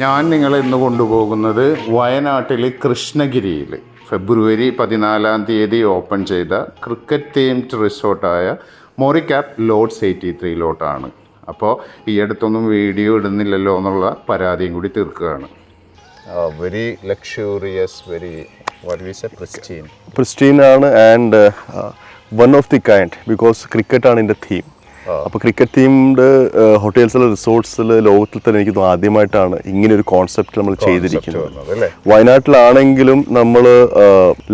ഞാൻ നിങ്ങളെ ഇന്ന് കൊണ്ടുപോകുന്നത് വയനാട്ടിലെ കൃഷ്ണഗിരിയിൽ ഫെബ്രുവരി പതിനാലാം തീയതി ഓപ്പൺ ചെയ്ത ക്രിക്കറ്റ് തീംഡ് റിസോർട്ടായ മോറിക്യാപ് ലോഡ്സ് എയ്റ്റി ത്രീയിലോട്ടാണ്. അപ്പോൾ ഈ അടുത്തൊന്നും വീഡിയോ ഇടുന്നില്ലല്ലോ എന്നുള്ള പരാതിയും കൂടി തീർക്കുകയാണ്. Very luxurious very what we say pristine pristine. ആണ് and one of the kind because cricket ആണ് എന്റെ തീം അപ്പോൾ ക്രിക്കറ്റ് തീംഡ് ഹോട്ടൽസിൽ റിസോർട്ട്സിൽ ലോകത്തിൽ തന്നെ എനിക്ക് ആദ്യമായിട്ടാണ് ഇങ്ങനെ ഒരു കോൺസെപ്റ്റ് നമ്മൾ ചെയ്തിരിക്കുന്നത്. വയനാട്ടിലാണെങ്കിലും നമ്മൾ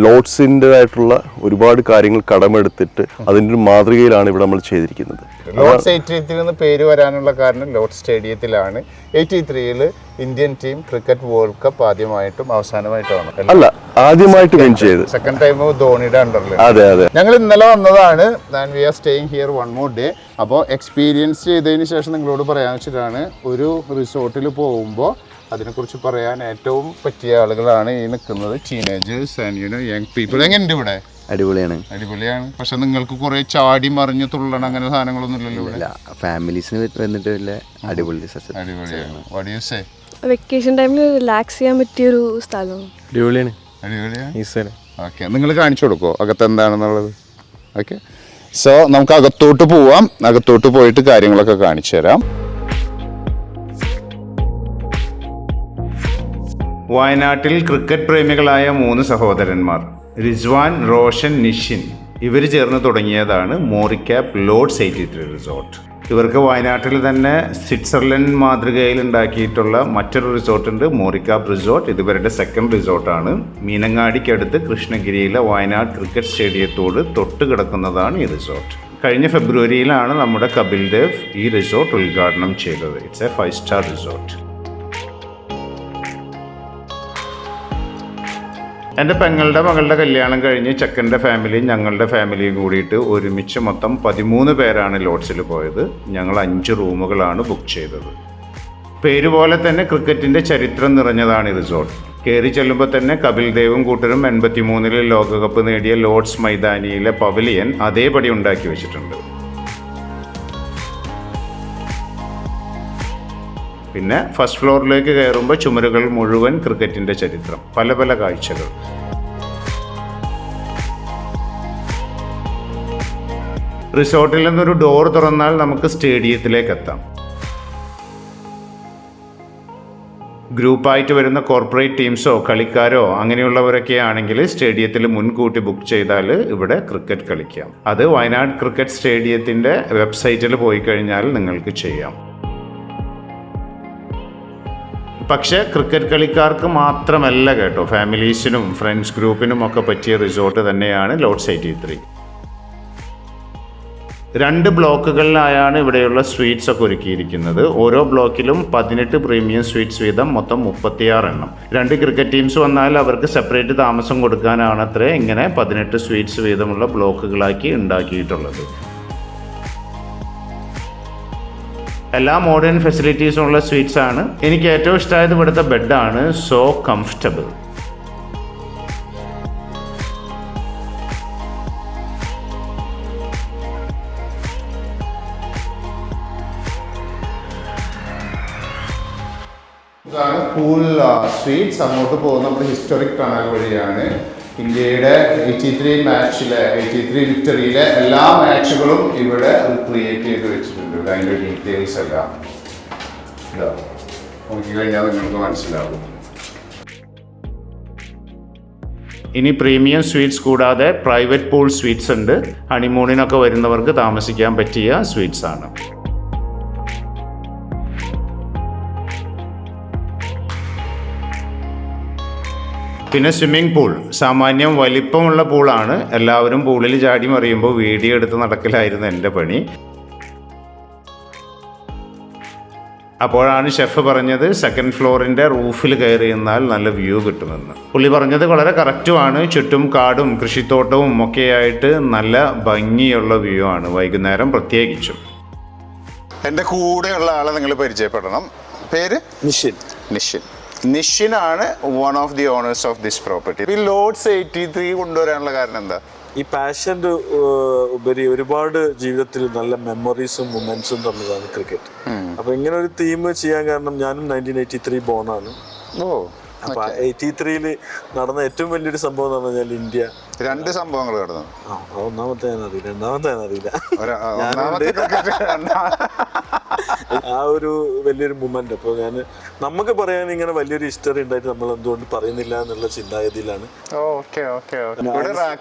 ലോഡ്സിന്റെ ആയിട്ടുള്ള ഒരുപാട് കാര്യങ്ങൾ കടമെടുത്തിട്ട് അതിന്റെ ഒരു മാതൃകയിലാണ് ഇവിടെ നമ്മൾ ചെയ്തിരിക്കുന്നത്. ലോഡ്സ് എയ്റ്റി ത്രീ എന്ന് പേര് വരാനുള്ള കാരണം ലോഡ് സ്റ്റേഡിയത്തിലാണ്. എയ്റ്റി ത്രീയിൽ Indian team cricket world cup ആദ്യമായിട്ടും അവസാനമായിട്ടുമാണ് അല്ല? ആദ്യമായിട്ട് വിൻ ചെയ്ത്. സെക്കൻഡ് ടൈം ധോണിയുടെ അണ്ടറിൽ അതെ അതെ. ഞങ്ങൾ ഇന്നലെ വന്നതാണ്. Then we are staying here one more day അപ്പോൾ എക്സ്പീരിയൻസ് ചെയ്തതിന് ശേഷം നിങ്ങളോട് പറയാൻ വെച്ചിട്ടാണ് ഒരു റിസോർട്ടിൽ പോകുമ്പോൾ അതിനെക്കുറിച്ച് പറയാൻ ഏറ്റവും പറ്റിയ ആളുകളാണ് ഈ നിൽക്കുന്നത് teenagers and you know young people എങ്ങനെയുണ്ട് ഇവിടെ? അടിപൊളിയാണ്. അടിപൊളിയാണ്. പക്ഷെ നിങ്ങൾക്ക് കുറെ ചാടി മറിഞ്ഞു തുള്ളണം അങ്ങനെ സാധനങ്ങളൊന്നും ഇല്ലല്ലോ ഇവിടെ? ഇല്ല. ഫാമിലീസിന് വന്നിട്ട് വലിയ അടിപൊളി വാട്ട് യു സേ വെക്കേഷൻ ടൈമിൽ റിലാക്സ് ചെയ്യാൻ പറ്റിയൊരു സ്ഥലം. അടിപൊളിയാണ്. അടിപൊളിയാണ്? ഈ സ്ഥലം ഓക്കെ നിങ്ങൾ കാണിച്ചു കൊടുക്കോ അകത്ത് എന്താണെന്നുള്ളത് ഓക്കെ സോ നമുക്ക് അകത്തോട്ട് പോവാം. അകത്തോട്ട് പോയിട്ട് കാര്യങ്ങളൊക്കെ കാണിച്ചു തരാം. വയനാട്ടിൽ ക്രിക്കറ്റ് പ്രേമികളായ മൂന്ന് സഹോദരന്മാർ റിസ്വാൻ റോഷൻ നിഷിൻ ഇവർ ചേർന്ന് തുടങ്ങിയതാണ് മോറിക്യാപ് ലോഡ്സ് എയ്റ്റി ത്രീ റിസോർട്ട്. ഇവർക്ക് വയനാട്ടിൽ തന്നെ സ്വിറ്റ്സർലൻഡ് മാതൃകയിൽ ഉണ്ടാക്കിയിട്ടുള്ള മറ്റൊരു റിസോർട്ടുണ്ട് മോറിക്കാപ്പ് റിസോർട്ട്. ഇത് ഇവരുടെ സെക്കൻഡ് റിസോർട്ടാണ്. മീനങ്ങാടിക്കടുത്ത് കൃഷ്ണഗിരിയിലെ വയനാട് ക്രിക്കറ്റ് സ്റ്റേഡിയത്തോട് തൊട്ട് കിടക്കുന്നതാണ് ഈ റിസോർട്ട്. കഴിഞ്ഞ ഫെബ്രുവരിയിലാണ് നമ്മുടെ കപിൽ ദേവ് ഈ റിസോർട്ട് ഉദ്ഘാടനം ചെയ്തത്. It's a five star resort എന്റെ പെങ്ങളുടെ മകളുടെ കല്യാണം കഴിഞ്ഞ് ചെക്കന്റെ ഫാമിലിയും ഞങ്ങളുടെ ഫാമിലിയും കൂടിയിട്ട് ഒരുമിച്ച് മൊത്തം പതിമൂന്ന് പേരാണ് ലോഡ്സിൽ പോയത്. ഞങ്ങൾ അഞ്ച് റൂമുകളാണ് ബുക്ക് ചെയ്തത്. പേര് പോലെ തന്നെ ക്രിക്കറ്റിന്റെ ചരിത്രം നിറഞ്ഞതാണ് റിസോർട്ട്. കയറി ചെല്ലുമ്പോൾ തന്നെ കപിൽ ദേവും കൂട്ടരും എൺപത്തിമൂന്നിലെ ലോകകപ്പ് നേടിയ ലോർഡ്സ് മൈതാനിയിലെ പവലിയൻ അതേപടി ഉണ്ടാക്കി വെച്ചിട്ടുണ്ട്. പിന്നെ ഫസ്റ്റ് ഫ്ലോറിലേക്ക് കയറുമ്പോൾ ചുമരുകൾ മുഴുവൻ ക്രിക്കറ്റിന്റെ ചരിത്രം പല പല കാഴ്ചകൾ. റിസോർട്ടിൽ നിന്നൊരു ഡോർ തുറന്നാൽ നമുക്ക് സ്റ്റേഡിയത്തിലേക്ക് എത്താം. ഗ്രൂപ്പായിട്ട് വരുന്ന കോർപ്പറേറ്റ് ടീംസോ കളിക്കാരോ അങ്ങനെയുള്ളവരൊക്കെ ആണെങ്കിൽ സ്റ്റേഡിയത്തിൽ മുൻകൂട്ടി ബുക്ക് ചെയ്താൽ ഇവിടെ ക്രിക്കറ്റ് കളിക്കാം. അത് വയനാട് ക്രിക്കറ്റ് സ്റ്റേഡിയത്തിന്റെ വെബ്സൈറ്റിൽ പോയി കഴിഞ്ഞാൽ നിങ്ങൾക്ക് ചെയ്യാം. പക്ഷേ ക്രിക്കറ്റ് കളിക്കാർക്ക് മാത്രമല്ല കേട്ടോ. ഫാമിലീസിനും ഫ്രണ്ട്സ് ഗ്രൂപ്പിനും ഒക്കെ പറ്റിയ റിസോർട്ട് തന്നെയാണ് ലോഡ്സ് എയ്റ്റി ത്രീ. രണ്ട് ബ്ലോക്കുകളിലായാണ് ഇവിടെയുള്ള സ്വീറ്റ്സ് ഒക്കെ ഒരുക്കിയിരിക്കുന്നത്. ഓരോ ബ്ലോക്കിലും പതിനെട്ട് പ്രീമിയം സ്വീറ്റ്സ് വീതം മൊത്തം മുപ്പത്തിയാറ് എണ്ണം രണ്ട് ക്രിക്കറ്റ് ടീംസ് വന്നാൽ അവർക്ക് സെപ്പറേറ്റ് താമസം കൊടുക്കാനാണ് അത്രേ ഇങ്ങനെ പതിനെട്ട് സ്വീറ്റ്സ് വീതമുള്ള ബ്ലോക്കുകളാക്കി ഉണ്ടാക്കിയിട്ടുള്ളത്. എല്ലാ മോഡേൺ ഫെസിലിറ്റീസും ഉള്ള സ്വീറ്റ്സ് ആണ്. എനിക്ക് ഏറ്റവും ഇഷ്ടമായത് ഇവിടുത്തെ ബെഡാണ് സോ കംഫർട്ടബിൾ ഇതാണ് കൂൾ സ്വീറ്റ്സ് അങ്ങോട്ട് പോകുന്ന നമ്മുടെ ഹിസ്റ്റോറിക് ടണൽ വഴിയാണ്. ഇന്ത്യയുടെ എയ്റ്റി ത്രീ മാച്ചിലെ എയ്റ്റി ത്രീ വിക്ടറിയിലെ എല്ലാ മാച്ചുകളും ഇവിടെ ക്രിയേറ്റ് ചെയ്ത് വെച്ചിട്ടുണ്ട്. അതിന്റെ ഡീറ്റെയിൽസ് എല്ലാം. ഇതാ. നോക്കിക്കഴിഞ്ഞാൽ നിങ്ങൾക്ക് മനസ്സിലാവും. ഇനി പ്രീമിയം സ്വീറ്റ്സ് കൂടാതെ പ്രൈവറ്റ് പൂൾ സ്വീറ്റ്സ് ഉണ്ട്. ഹണിമൂണിനൊക്കെ വരുന്നവർക്ക് താമസിക്കാൻ പറ്റിയ സ്വീറ്റ്സ് ആണ്. പിന്നെ സ്വിമ്മിംഗ് പൂൾ സാമാന്യം വലിപ്പമുള്ള പൂളാണ് എല്ലാവരും പൂളിൽ ചാടി മറിയുമ്പോൾ വീഡിയോ എടുത്ത് നടക്കലായിരുന്നു എന്റെ പണി. അപ്പോഴാണ് ഷെഫ് പറഞ്ഞത് സെക്കൻഡ് ഫ്ലോറിന്റെ റൂഫിൽ കയറി നിന്നാൽ നല്ല വ്യൂ കിട്ടുമെന്ന്. പുള്ളി പറഞ്ഞത് വളരെ കറക്റ്റുമാണ് ചുറ്റും കാടും കൃഷിത്തോട്ടവും ഒക്കെയായിട്ട് നല്ല ഭംഗിയുള്ള വ്യൂ ആണ്. വൈകുന്നേരം പ്രത്യേകിച്ചും. എന്റെ കൂടെയുള്ള ആളെ നിങ്ങൾ പരിചയപ്പെടണം. പേര്? Nishin. Nishin. നിഷിനാണ് one of the owners of this property ഈ ലോഡ്സ് എയ്റ്റി ത്രീ കൊണ്ടുവരാനുള്ള കാരണം എന്താ? ഈ പാഷന്റെ ഉപരി ഒരുപാട് ജീവിതത്തിൽ നല്ല മെമ്മറീസും മൊമെന്റ്സും തന്നതാണ് ക്രിക്കറ്റ് അപ്പൊ ഇങ്ങനെ ഒരു തീം ചെയ്യാൻ കാരണം ഞാനും നയന്റീൻ എയ്റ്റി ത്രീ ബോണാണ് ഓ അപ്പൊ എയ്റ്റി ത്രീയിൽ നടന്ന ഏറ്റവും വലിയൊരു സംഭവം എന്ന് പറഞ്ഞാൽ ഇന്ത്യ. രണ്ട് സംഭവങ്ങൾ നടന്നു. ഒന്നാമത്തെ ഞാൻ അറിയില്ല രണ്ടാമത്തെ ഞാൻ അറിയില്ല. ആ ഒരു വലിയൊരു മൂമെന്റ് അപ്പോൾ ഞാൻ നമുക്ക് പറയാൻ ഇങ്ങനെ വലിയൊരു ഹിസ്റ്ററി ഉണ്ടായിട്ട് നമ്മൾ എന്തുകൊണ്ട് പറയുന്നില്ല എന്നുള്ള ചിന്താഗതിയിലാണ്. ഓക്കെ ഓക്കെ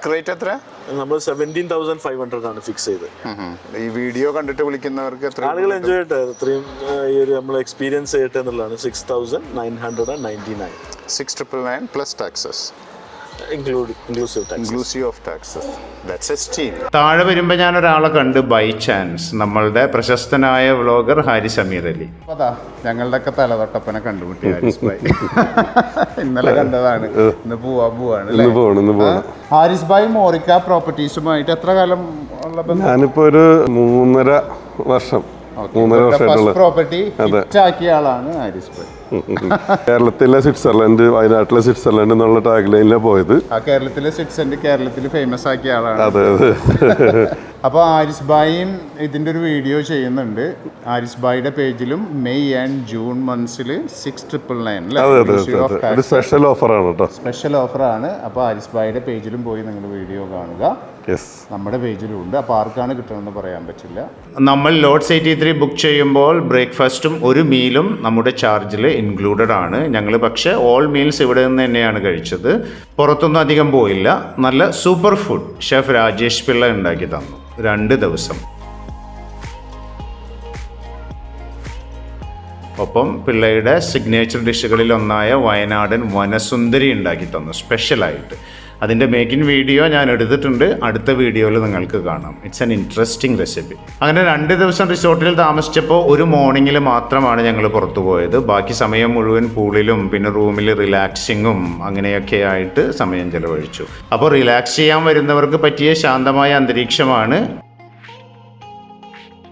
റേറ്റ് എത്ര? നമ്മൾ സെവന്റീൻ തൗസൻഡ് ഫൈവ് ഹൺഡ്രഡ് ആണ് ഫിക്സ് ഉം. ഈ വീഡിയോ കണ്ടിട്ട് വിളിക്കുന്നവർക്ക് ആളുകൾ എൻജോയ് ചെയ്യട്ടെ. അത്രയും ഈ ഒരു നമ്മൾ എക്സ്പീരിയൻസ് ചെയ്യട്ടെ എന്നുള്ളതാണ്. Six thousand nine hundred and ninety nine six triple nine plus taxes inclusive tax inclusive of taxes that's a steal താഴെ വരുമ്പോൾ ഞാൻ ഒരാളെ കണ്ട് ബൈ ചാൻസ് നമ്മളുടെ പ്രശസ്തനായ വ്ളോഗർ ഹാരി സമീർ അലി. അതാ ഞങ്ങളുടെയൊക്കെ തലതൊട്ടപ്പനെ കണ്ടുമുട്ടി ഹാരിസ് ഭായ് ഇന്നലെ കണ്ടതാണ്. ഇന്ന് പോവാൻ പോവാണ് ഹാരിസ് ഭായ് മോറിക്ക പ്രോപ്പർട്ടീസുമായിട്ട് എത്ര കാലം ഉള്ള ഞാനിപ്പോ ഒരു മൂന്നര വർഷം. മൂന്നര വർഷമായിട്ടുള്ള പ്രോപ്പർട്ടി. ആക്കിയ ആളാണ് ഭായ് കേരളത്തിലെ സ്വിറ്റ്സർലൻഡ് വയനാട്ടിലെ സ്വിറ്റ്സർലൻഡ് എന്നുള്ള ടാഗ് ലൈനിലാണ് പോയത്. ആ കേരളത്തിലെ സ്വിറ്റ്സർലൻഡ് കേരളത്തിൽ ഫേമസ് ആക്കിയ ആളാണ്. അതെ അതെ. അപ്പോൾ ആരിസ് ഭായിയും ഇതിന്റെ ഒരു വീഡിയോ ചെയ്യുന്നുണ്ട്. ആരിസ് ഭായിയുടെ പേജിലും മെയ് ആൻഡ് ജൂൺ മന്ത്സിൽ സിക്സ് ട്രിപ്പിൾ നയൻ സ്പെഷ്യൽ ഓഫറാണ് കേട്ടോ സ്പെഷ്യൽ ഓഫറാണ് അപ്പോൾ ആരിസ് ഭായിയുടെ പേജിലും പോയി നിങ്ങൾ വീഡിയോ കാണുക. നമ്മുടെ പേജിലും ഉണ്ട് അപ്പോൾ ആർക്കാണ് കിട്ടണമെന്ന് പറയാൻ പറ്റില്ല. നമ്മൾ ലോഡ്സ് എയ്റ്റി ത്രീ ബുക്ക് ചെയ്യുമ്പോൾ ബ്രേക്ക്ഫാസ്റ്റും ഒരു മീലും നമ്മുടെ ചാർജിൽ ഇൻക്ലൂഡഡ് ആണ്. ഞങ്ങൾ പക്ഷേ ഓൾ മീൽസ് ഇവിടെ നിന്ന് തന്നെയാണ് കഴിച്ചത്. പുറത്തൊന്നും അധികം പോയില്ല. നല്ല super food chef Rajesh Pillai ഉണ്ടാക്കി തന്നു. രണ്ട് ദിവസം. ഒപ്പം പിള്ളയുടെ സിഗ്നേച്ചർ ഡിഷുകളിൽ ഒന്നായ വയനാടൻ വനസുന്ദരി ഉണ്ടാക്കി തന്നു. സ്പെഷ്യലായിട്ട് അതിന്റെ മേക്കിംഗ് വീഡിയോ ഞാൻ എടുത്തിട്ടുണ്ട്. അടുത്ത വീഡിയോയിൽ നിങ്ങൾക്ക് കാണാം. ഇറ്റ്സ് ആൻ ഇൻട്രസ്റ്റിംഗ് റെസിപ്പി അങ്ങനെ രണ്ട് ദിവസം റിസോർട്ടിൽ താമസിച്ചപ്പോൾ ഒരു മോർണിംഗിൽ മാത്രമാണ് ഞങ്ങൾ പുറത്തു പോയത്. ബാക്കി സമയം മുഴുവൻ പൂളിലും പിന്നെ റൂമിൽ റിലാക്സിങ്ങും അങ്ങനെയൊക്കെ ആയിട്ട് സമയം ചെലവഴിച്ചു. അപ്പോൾ റിലാക്സ് ചെയ്യാൻ വരുന്നവർക്ക് പറ്റിയ ശാന്തമായ അന്തരീക്ഷമാണ്.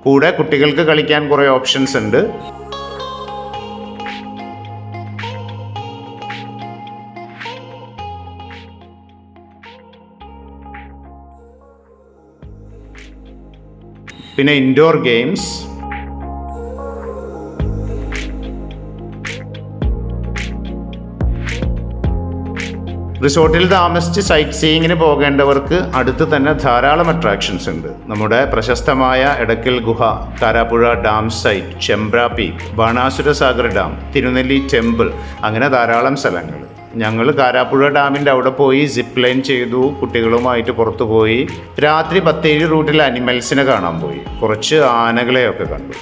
കൂടെ കുട്ടികൾക്ക് കളിക്കാൻ കുറേ ഓപ്ഷൻസ് ഉണ്ട്. പിന്നെ ഇൻഡോർ ഗെയിംസ് റിസോർട്ടിൽ താമസിച്ച് സൈറ്റ് സീയിങ്ങിന് പോകേണ്ടവർക്ക് അടുത്ത് തന്നെ ധാരാളം അട്രാക്ഷൻസ് ഉണ്ട്. നമ്മുടെ പ്രശസ്തമായ എടക്കൽ ഗുഹ Karapuzha dam site Chembra peak Banasura Sagar dam Thirunelli temple അങ്ങനെ ധാരാളം സ്ഥലങ്ങൾ. ഞങ്ങൾ കാരാപ്പുഴ ഡാമിന്റെ അവിടെ പോയി സിപ്പ് ലൈൻ ചെയ്തു കുട്ടികളുമായിട്ട് പുറത്തു പോയി. രാത്രി ബത്തേരി റൂട്ടിൽ അനിമൽസിനെ കാണാൻ പോയി. കുറച്ച് ആനകളെയൊക്കെ കണ്ടു.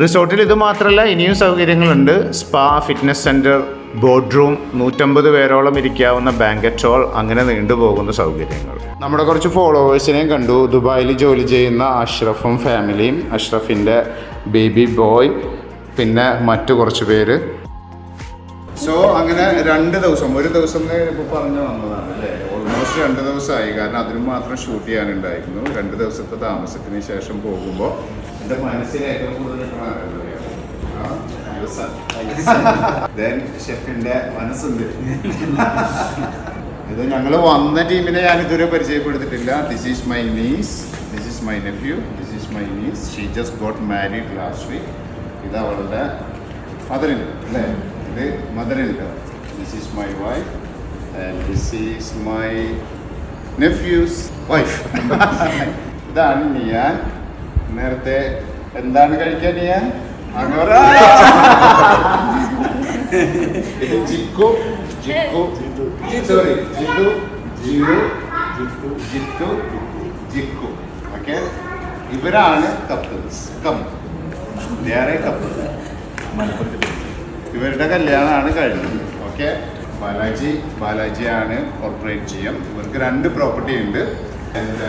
റിസോർട്ടിൽ ഇത് മാത്രമല്ല ഇനിയും സൗകര്യങ്ങളുണ്ട്. Spa fitness centre board room നൂറ്റമ്പത് പേരോളം ഇരിക്കാവുന്ന ബാങ്കറ്റ് ഹോൾ അങ്ങനെ നീണ്ടുപോകുന്ന സൗകര്യങ്ങൾ. നമ്മുടെ കുറച്ച് ഫോളോവേഴ്സിനെയും കണ്ടു. ദുബായിൽ ജോലി ചെയ്യുന്ന അഷ്റഫും ഫാമിലിയും അഷ്റഫിന്റെ ബേബി ബോയ് പിന്നെ മറ്റു കുറച്ച് പേര്. സോ അങ്ങനെ രണ്ട് ദിവസം ഒരു ദിവസം ഇപ്പോൾ പറഞ്ഞു വന്നതാണ് അല്ലേ? ഓൾമോസ്റ്റ് രണ്ട് ദിവസമായി. കാരണം അതിന് മാത്രം ഷൂട്ട് ചെയ്യാനുണ്ടായിരുന്നു. രണ്ട് ദിവസത്തെ താമസത്തിന് ശേഷം പോകുമ്പോൾ എന്റെ മനസ്സിൽ ഏറ്റവും കൂടുതൽ കിട്ടണ ഷെഫിന്റെ മനസ്സുണ്ട്. ഇത് ഞങ്ങൾ വന്ന ടീമിനെ ഞാൻ ഇതുവരെ പരിചയപ്പെടുത്തിയിട്ടില്ല this is my niece this is my nephew this is my niece she just got married last week ഇത് അവളുടെ മദറിൻ അല്ലേ? ഇത് മദറിൻ this is my wife and this is my nephew's wife ഇതാണ് ഞാൻ നേരത്തെ എന്താണ് കഴിക്കാൻ ഞാൻ അങ്ങോറ ജിക്കു. ജിക്കു. സോറി ജിത്തു. ജിലു ജിത്തു. ജിത്തു. ജിക്കു. ഓക്കെ ഇവരാണ് കപ്പിൾസ്. കം വേറെ കപ്പിൾ ഇവരുടെ കല്യാണമാണ് കഴിഞ്ഞത്. ഓക്കെ ബാലാജി ബാലാജിയാണ് കോർപ്പറേറ്റ് ചെയ്യാം ഇവർക്ക് രണ്ട് പ്രോപ്പർട്ടി ഉണ്ട്.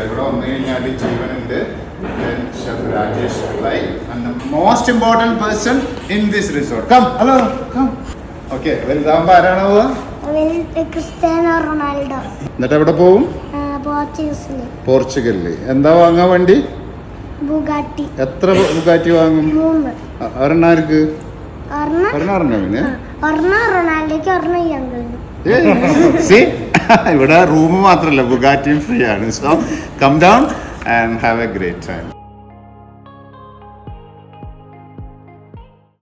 ഇവിടെ വന്നു കഴിഞ്ഞാൽ ജീവനുണ്ട്. Chef Rajesh Pillai and most important person in this resort come hello come okay വലുതാകുമ്പോൾ ആരാണ് പോവുക ക്രിസ്ത്യാനോ റൊണാൾഡോ. എന്നിട്ട് എവിടെ പോവും? പോർച്ചുഗലിൽ. എന്താ വാങ്ങാൻ വണ്ടി? ബുഗാട്ടി. എത്ര ബുഗാറ്റി വാങ്ങും? ഒരെണ്ണാർക്ക് ഇവിടെ റൂം മാത്രല്ല ബുഗാറ്റിയും ഫ്രീ ആണ്. So come down and have a great time